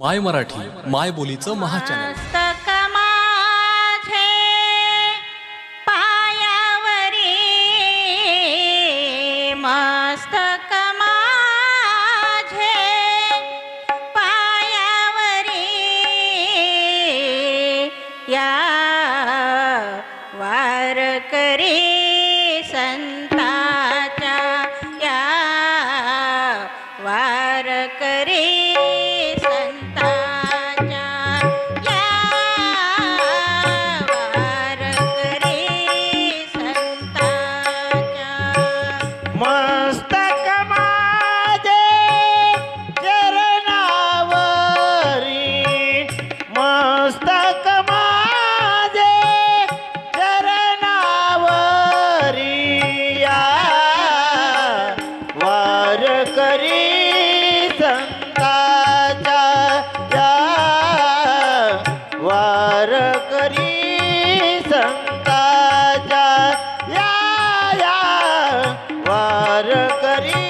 माय मराठी माय बोलीचं महाचॅनल. मस्तक पायावरी पायावरी या वारकरी हरी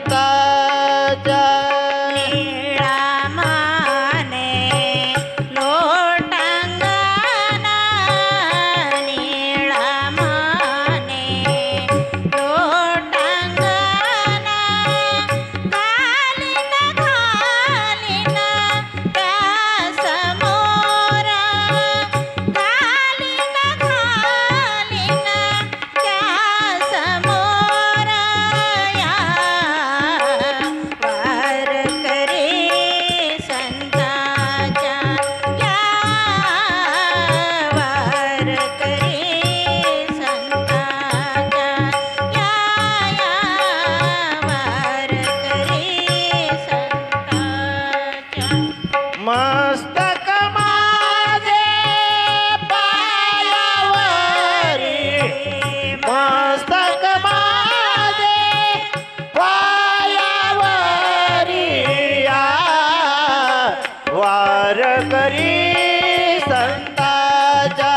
संताजा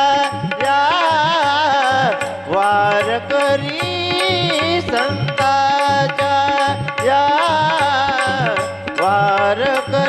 या वारकरी संताचा या वारकरी